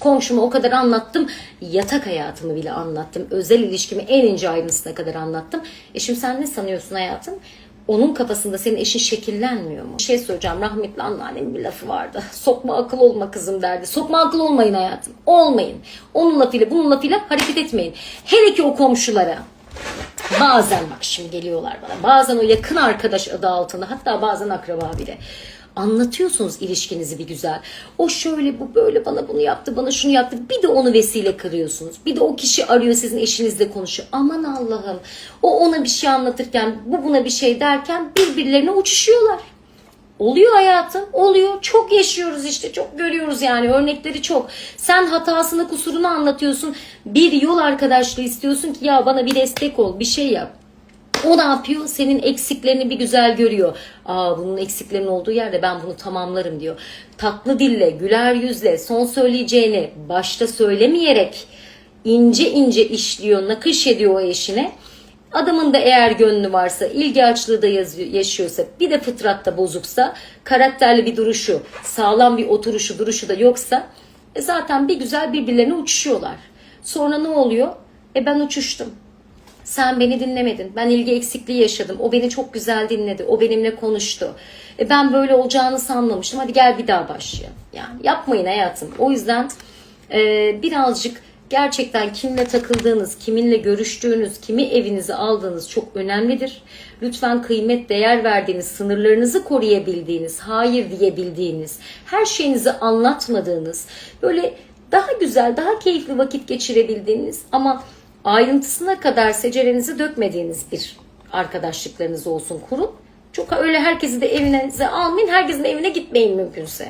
komşuma o kadar anlattım. Yatak hayatımı bile anlattım. Özel ilişkimi en ince ayrıntısına kadar anlattım. E şimdi sen ne sanıyorsun hayatım? Onun kafasında senin eşin şekillenmiyor mu? Bir şey söyleyeceğim. Rahmetli anneannemin bir lafı vardı. Sokma akıl olma kızım derdi. Sokma akıl olmayın hayatım. Olmayın. Onun lafıyla bunun lafıyla hareket etmeyin. Hele ki o komşulara. Bazen bak şimdi geliyorlar bana. Bazen o yakın arkadaş adı altında hatta bazen akraba bile. Anlatıyorsunuz ilişkinizi bir güzel. O şöyle bu böyle bana bunu yaptı bana şunu yaptı. Bir de onu vesile kırıyorsunuz. Bir de o kişi arıyor sizin eşinizle konuşuyor. Aman Allah'ım. O ona bir şey anlatırken bu buna bir şey derken birbirlerine uçuşuyorlar. Oluyor hayatım, oluyor. Çok yaşıyoruz işte, çok görüyoruz yani örnekleri çok. Sen hatasını, kusurunu anlatıyorsun. Bir yol arkadaşlığı istiyorsun ki ya bana bir destek ol, bir şey yap. O ne yapıyor? Senin eksiklerini bir güzel görüyor. Aa bunun eksiklerinin olduğu yerde ben bunu tamamlarım diyor. Tatlı dille, güler yüzle, son söyleyeceğini başta söylemeyerek ince ince işliyor, nakış ediyor o eşine. Adamın da eğer gönlü varsa, ilgi açlığı da yaşıyorsa, bir de fıtratta bozuksa, karakterli bir duruşu, sağlam bir oturuşu, duruşu da yoksa e zaten bir güzel birbirlerine uçuşuyorlar. Sonra ne oluyor? E ben uçuştum. Sen beni dinlemedin. Ben ilgi eksikliği yaşadım. O beni çok güzel dinledi. O benimle konuştu. E ben böyle olacağını sanmamıştım. Hadi gel bir daha başlayalım. Yani yapmayın hayatım. O yüzden e, birazcık gerçekten kimle takıldığınız, kiminle görüştüğünüz, kimi evinize aldığınız çok önemlidir. Lütfen kıymet, değer verdiğiniz, sınırlarınızı koruyabildiğiniz, hayır diyebildiğiniz, her şeyinizi anlatmadığınız, böyle daha güzel, daha keyifli vakit geçirebildiğiniz ama ayrıntısına kadar secerenizi dökmediğiniz bir arkadaşlıklarınız olsun kurun. Çok öyle herkesi de evinize almayın, herkesin evine gitmeyin mümkünse.